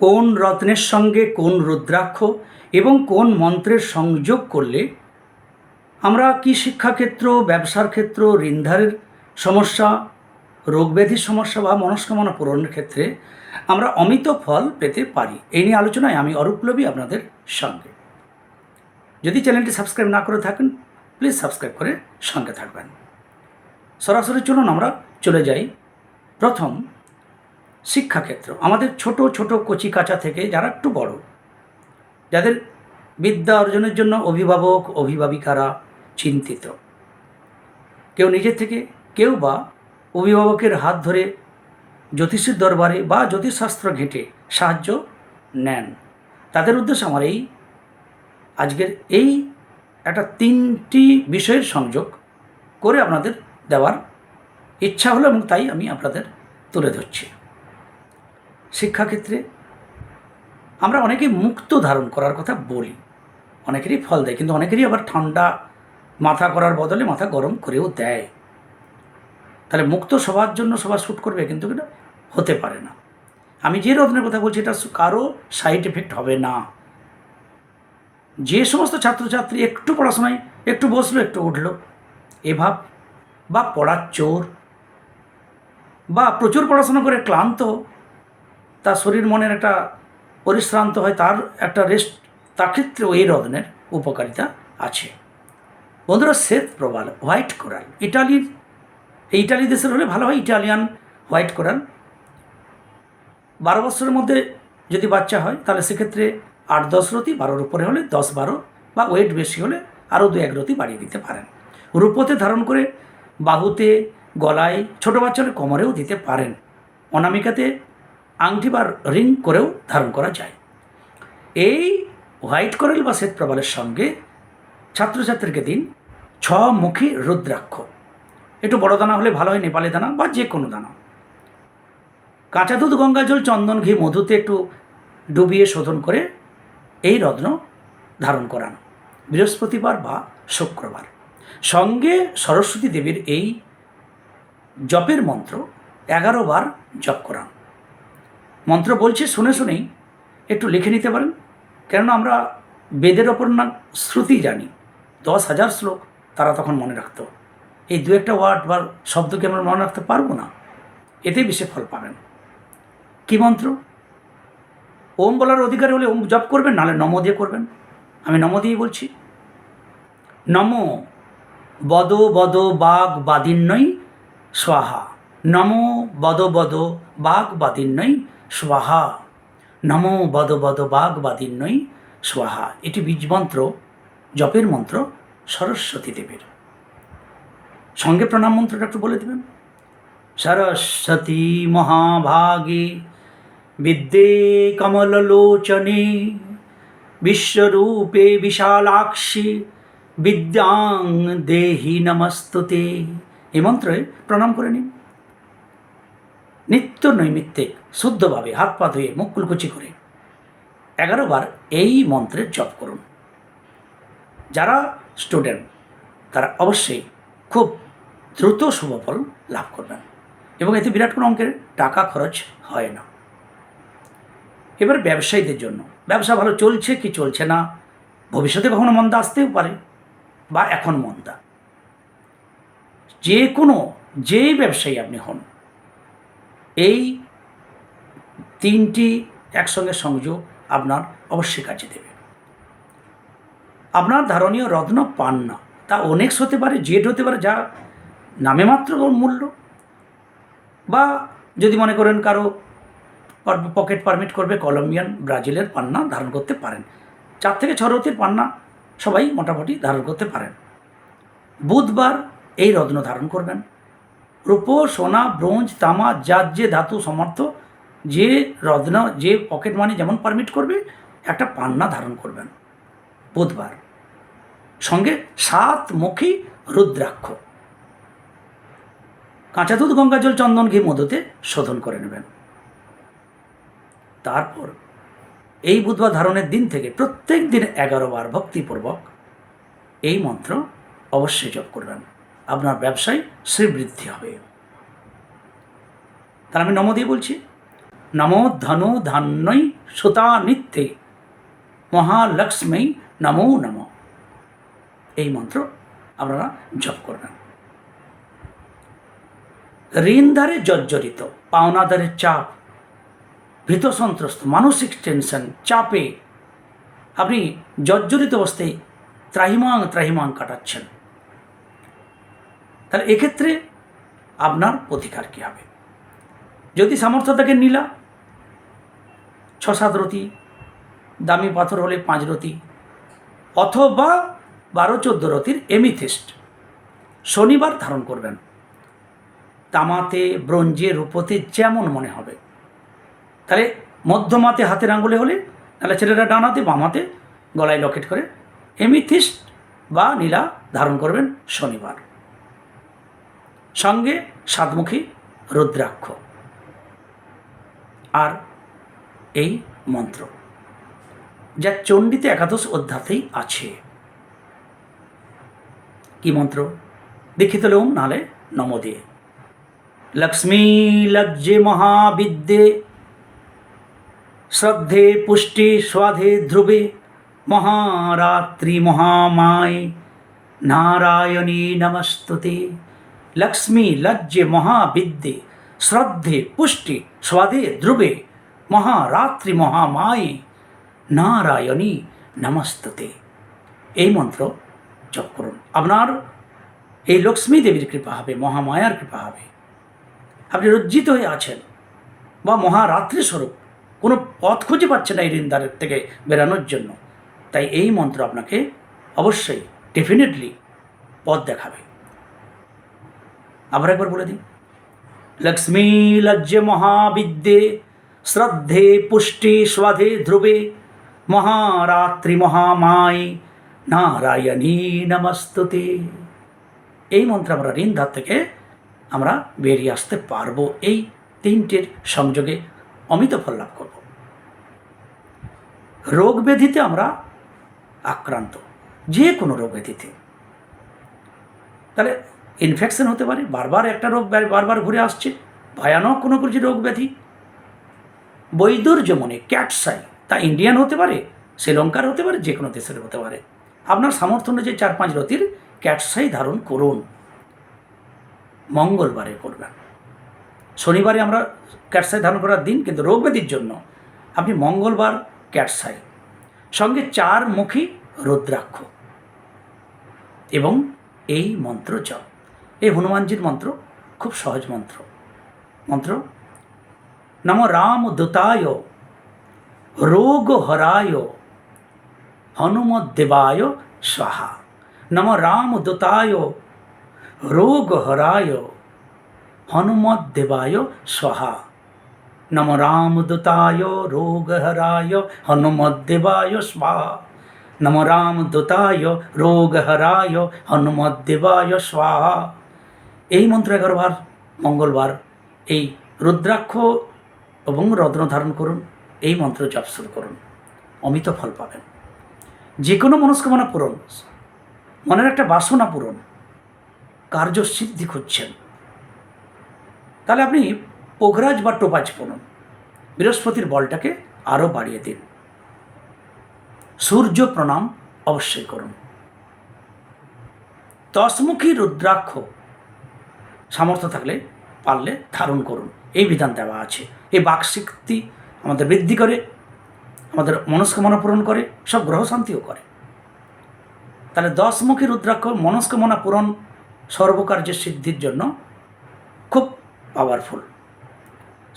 কোন রত্নের সঙ্গে কোন রুদ্রাক্ষ এবং কোন মন্ত্রের সংযোগ করলে আমরা কি শিক্ষাক্ষেত্র, ব্যবসার ক্ষেত্র, ঋণধারের সমস্যা, রোগব্যাধির সমস্যা বা মনস্কামনা পূরণের ক্ষেত্রে আমরা অমিত ফল পেতে পারি? এই নিয়ে আলোচনায় আমি অরূপলবী আপনাদের সঙ্গে। যদি চ্যানেলটি সাবস্ক্রাইব না করে থাকেন, প্লিজ সাবস্ক্রাইব করে সঙ্গে থাকবেন। সরাসরি চলুন আমরা চলে যাই। প্রথম শিক্ষাক্ষেত্র। আমাদের ছোট ছোট কচি কাঁচা থেকে যারা একটু বড়, যাদের বিদ্যা অর্জনের জন্য অভিভাবক, অভিভাবিকারা চিন্তিত। কেউ নিজের থেকে, কেউ বা অভিভাবকের হাত ধরে জ্যোতিষীর দরবারে বা জ্যোতিষশাস্ত্র ঘেঁটে সাহায্য নেন। তাদের উদ্দেশ্যে আমার এই, আজকের এই একটা তিনটি বিষয়ের সংযোগ করে আপনাদের দেওয়ার ইচ্ছা হলো এবং তাই আমি আপনাদের তুলে ধরছি। শিক্ষাক্ষেত্রে আমরা অনেকে মুক্ত ধারণ করার কথা বলি। অনেকেরই ফল দেয়, কিন্তু অনেকেরই আবার ঠান্ডা মাথা করার বদলে মাথা গরম করেও দেয়। তাহলে মুক্ত সবার জন্য সবার শ্যুট করবে, কিন্তু এটা হতে পারে না। আমি যে রত্নের কথা বলছি, এটা কারও সাইড এফেক্ট হবে না। যে সমস্ত ছাত্রছাত্রী একটু পড়াশোনায়, একটু বসল, একটু উঠল এভাব বা পড়ার চোর, বা প্রচুর পড়াশোনা করে ক্লান্ত তার শরীর মনের একটা পরিশ্রান্ত হয়, তার একটা রেস্ট তার ক্ষেত্রেও এই রত্নের উপকারিতা আছে। বন্ধুরা, শ্বেত প্রবাল হোয়াইট কোরাল ইটালির, এই ইটালি দেশের হলে ভালো হয়, ইটালিয়ান হোয়াইট কোরাল বারো বছরের মধ্যে যদি বাচ্চা হয়, তাহলে সেক্ষেত্রে আট দশ রতি, বারোর উপরে হলে দশ বারো, বা ওয়েট বেশি হলে আরও দু এক রতি বাড়িয়ে দিতে পারেন। রূপতে ধারণ করে বাহুতে, গলায়, ছোটো বাচ্চা হলে কোমরেও দিতে পারেন। অনামিকাতে আংটি বা রিং করেও ধারণ করা যায়। এই হোয়াইট করেল বা শ্বেত প্রবালের সঙ্গে ছাত্রছাত্রীকে দিন ছমুখী রুদ্রাক্ষ। একটু বড় দানা হলে ভালো হয়, নেপালি দানা বা যে কোনো দানা। কাঁচা দুধ গঙ্গা জল, চন্দন, ঘি, মধুতে একটু ডুবিয়ে শোধন করে এই রত্ন ধারণ করান। বৃহস্পতিবার বা শুক্রবার। সঙ্গে সরস্বতী দেবীর এই জপের মন্ত্র এগারো বার জপ করান। মন্ত্র বলছে, শুনে শুনেই একটু লিখে নিতে পারেন। কেননা আমরা বেদের ওপর না, শ্রুতি জানি। দশ হাজার শ্লোক তারা তখন মনে রাখতো। এই দু একটা ওয়ার্ড বা শব্দকে আমরা মনে রাখতে পারব না। এতে বেশি ফল পাবেন। কী মন্ত্র? ওম বলার অধিকার হলে ওম জপ করবেন, নাহলে নম দিয়ে করবেন। আমি নম দিয়ে বলছি। নম। বদ বদ বাঘ বাদিন্নই স্বাহা। নম বদ বদ বাঘ বাদিন্নই স্বাহা। নম বদ বদ বাঘ বাদিন্নই স্বাহা। এটি বীজ মন্ত্র, জপের মন্ত্র, সরস্বতী দেবের। সঙ্গে প্রণাম মন্ত্রটা একটু বলে দেবেন। সরস্বতী মহাভাগে বিদ্যে কমললোচনে বিশ্বরূপে বিশালাক্ষী বিদ্যাং দেহি নমস্তুতে। এই মন্ত্রে প্রণাম করে নিন। নিত্য নৈমিত্তিক, শুদ্ধভাবে হাত পা ধুয়ে মুখ কুলকুচি করে। এগারো বার এই মন্ত্রের জপ করুন। যারা স্টুডেন্ট, তারা অবশ্যই খুব দ্রুত শুভফল লাভ করবেন এবং এতে বিরাট কোনো অঙ্কের টাকা খরচ হয় না। এবার ব্যবসায়ীদের জন্য। ব্যবসা ভালো চলছে কি চলছে না, ভবিষ্যতে কখনো মন্দা আসতেও পারে বা এখন মন্দা। যে কোনো যে ব্যবসায়ী আপনি হন এই তিনটি একসঙ্গে সংযোগ আপনার অবশ্যই কাজে দেবে। আপনার ধারণীয় রত্ন পান না তা অনেক্স হতে পারে জেড হতে পারে যা নামে মাত্র মূল্য। বা যদি মনে করেন কারও পকেট পারমিট করবে কলম্বিয়ান ব্রাজিলের পান্না ধারণ করতে পারেন। চার থেকে ছ রতির পান্না সবাই মোটামুটি ধারণ করতে পারেন। বুধবার এই রত্ন ধারণ করবেন। রূপো, সোনা, ব্রোঞ্জ, তামা যার যে ধাতু সমর্থ, যে রত্ন, যে পকেট মানি যেমন পারমিট করবে, একটা পান্না ধারণ করবেন। বুধবার। সঙ্গে সাতমুখী রুদ্রাক্ষ। কাঁচা দুধ গঙ্গা জল চন্দন ঘি মধুতে শোধন করে নেবেন। তারপর, এই বুধবার ধারণের দিন থেকে প্রত্যেক দিন এগারো বার ভক্তিপূর্বক এই মন্ত্র অবশ্যই জপ করবেন। আপনার ব্যবসায় শ্রীবৃদ্ধি হবে। তাহলে আমি নম দিয়ে বলছি। নমো ধনু ধান্যই সুতা নিত্যে মহালক্ষ্মী নমো নম। এই মন্ত্র আপনারা জপ করবেন। ঋণধারে জর্জরিত পাওনাদারের চাপ, ভীত সন্ত্রস্ত, মানসিক টেনশন, চাপে আপনি জর্জরিত অবস্থায় ত্রাহিমাং ত্রাহিমাং কাটাচ্ছেন। তাহলে এক্ষেত্রে আপনার প্রতিকার কী হবে? যদি সামর্থ্য থাকে নীলা ছ সাত রতি, দামি পাথর হলে পাঁচ রতি, অথবা বারো চোদ্দ রতির এমিথিস্ট শনিবার ধারণ করবেন। তামাতে, ব্রোঞ্জে, রূপতে যেমন মনে হবে। তাহলে মধ্যমাতে হাতের আঙুলে হলে, তাহলে ছেলেরা ডানাতে, বামাতে গলায় লকেট করে এমিথিস্ট বা নীলা ধারণ করবেন শনিবার। সঙ্গে সাতমুখী রুদ্রাক্ষ। আর এই মন্ত্র, যা চণ্ডীতে একাদশ অধ্যাতেই আছে। কি মন্ত্র? দীক্ষিত লোম, নালে নম দিয়ে। লক্ষ্মী লজ্জে মহাবিদ্যে, শ্রদ্ধে পুষ্টি স্বাধে ধ্রুবে, মহারাত্রি মহামায়, নারায়ণী নমস্তুতে। লক্ষ্মী লজ্জে মহাবিদ্যে শ্রদ্ধে পুষ্টি স্বাদে ধ্রুবে মহারাত্রি মহামায়ে নারায়ণী নমস্তুতে এই মন্ত্র জপ করুন। আপনার এই লক্ষ্মী দেবীর কৃপা হবে, মহামায়ার কৃপা হবে। আপনি লজ্জিত হয়ে আছেন বা মহারাত্রি স্বরূপ কোনো পথ খুঁজে পাচ্ছে না এই ঋণদারের থেকে বেরানোর জন্য। তাই এই মন্ত্র আপনাকে অবশ্যই ডেফিনেটলি পথ দেখাবে। আবার একবার বলে দিন লক্ষ্মী লজ্জে মহাবিদ্যে, শ্রদ্ধে পুষ্টি স্বাধে ধ্রুবে, মহারাত্রি মহামায়, নারায়ণী নমস্তুতে। এই মন্ত্র আমরা ঋণ ধার থেকে আমরা বেরিয়ে আসতে পারব। এই তিনটের সংযোগে অমিত ফল লাভ করব। রোগ ব্যাধিতে আমরা আক্রান্ত, যে কোনো রোগ ব্যাধিতে। তাহলে ইনফেকশন হতে পারে, বারবার একটা রোগ বারবার ঘুরে আসছে, ভয়ানক কোনো কিছু রোগ ব্যাধি। বৈদুর্য মনে ক্যাটসাই, তা ইন্ডিয়ান হতে পারে, শ্রীলঙ্কার হতে পারে যে কোনো দেশের হতে পারে। আপনার সামর্থ্য অনুযায়ী চার পাঁচ রতির ক্যাটসাই ধারণ করুন। মঙ্গলবারে করবেন। শনিবারে আমরা ক্যাটসাই ধারণ করার দিন, কিন্তু রোগ ব্যাধির জন্য আপনি মঙ্গলবার ক্যাটসাই। সঙ্গে চার মুখী রুদ্রাক্ষ। এবং এই মন্ত্র জপ। এই হনুমানজির মন্ত্র খুব সহজ মন্ত্র। মন্ত্র, নম রাম দূতায় রোগ হরায় হনুমদ্দেবায় স্বাহা। নম রাম দূতায় রোগ হরায় হনুমদ্দেবায় স্বাহা। নম রামদূতায়, রোগহরায়, হনুমদ্দেবায় স্বাহা। নম রামদূতায়, রোগহরায়, হনুমদ্দেবায় স্বাহা। এই মন্ত্র এগারোবার, মঙ্গলবার, এই রুদ্রাক্ষ এবং রত্ন ধারণ করুন, এই মন্ত্র জপ শুরু করুন, অমিত ফল পাবেন। যে কোনো মনস্কামনা পূরণ, মনের একটা বাসনা পূরণ, কার্যসিদ্ধি খুঁজছেন। তাহলে আপনি পোখরাজ বা টোপাজ পড়ুন, বৃহস্পতির বলটাকে আরও বাড়িয়ে দিন। সূর্য প্রণাম অবশ্যই করুন। দশমুখী রুদ্রাক্ষ সামর্থ্য থাকলে পারলে ধারণ করুন। এই বিধান দেওয়া আছে। এই বাকশক্তি আমাদের বৃদ্ধি করে, আমাদের মনস্কামনা পূরণ করে, সব গ্রহ শান্তিও করে। তাহলে দশমুখী রুদ্রাক্ষ মনস্কামনা পূরণ সর্বকার্যের সিদ্ধির জন্য খুব পাওয়ারফুল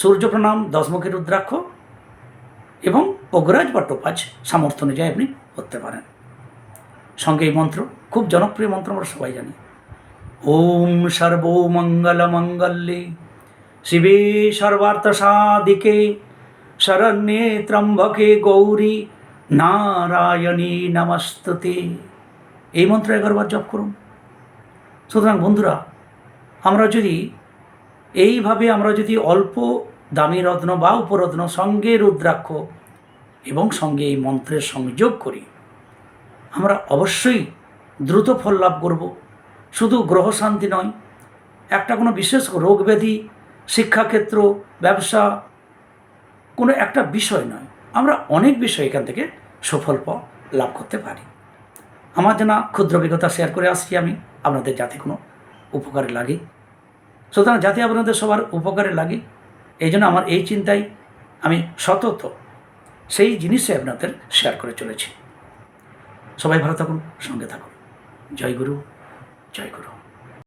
সূর্য প্রণাম, দশমুখী রুদ্রাক্ষ এবং অগ্রাজ বা টোপাজ সামর্থ্য অনুযায়ী আপনি করতে পারেন। সঙ্গে এই মন্ত্র, খুব জনপ্রিয় মন্ত্র আমরা সবাই জানি। ওম সর্বমঙ্গলমঙ্গলে শিবে সর্বার্থসাদিকে শরণ্যে ত্রম্বকে গৌরী, নারায়ণী নমস্তুতে। এই মন্ত্র একবার জপ করুন। সুতরাং বন্ধুরা, আমরা যদি এইভাবে আমরা যদি অল্প দামি রত্ন বা উপরত্ন সঙ্গে রুদ্রাক্ষ এবং সঙ্গে এই মন্ত্রের সংযোগ করি, আমরা অবশ্যই দ্রুত ফল লাভ করব। শুধু গ্রহ শান্তি নয়, একটা কোনো বিশেষ রোগ ব্যাধি শিক্ষাক্ষেত্র, ব্যবসা, কোনো একটা বিষয় নয়। আমরা অনেক বিষয় এখান থেকে সফল লাভ করতে পারি। আমার জানা ক্ষুদ্র অভিজ্ঞতা শেয়ার করে আসছি আমি। আপনাদের যাতে কোনো উপকারে লাগে। সুতরাং যাতে আপনাদের সবার উপকারে লাগে, এই জন্য আমার এই চিন্তাই আমি সতত সেই জিনিসে আপনাদের শেয়ার করে চলেছি। সবাই ভালো থাকুন, সঙ্গে থাকুন। জয় গুরু। জয় গুরু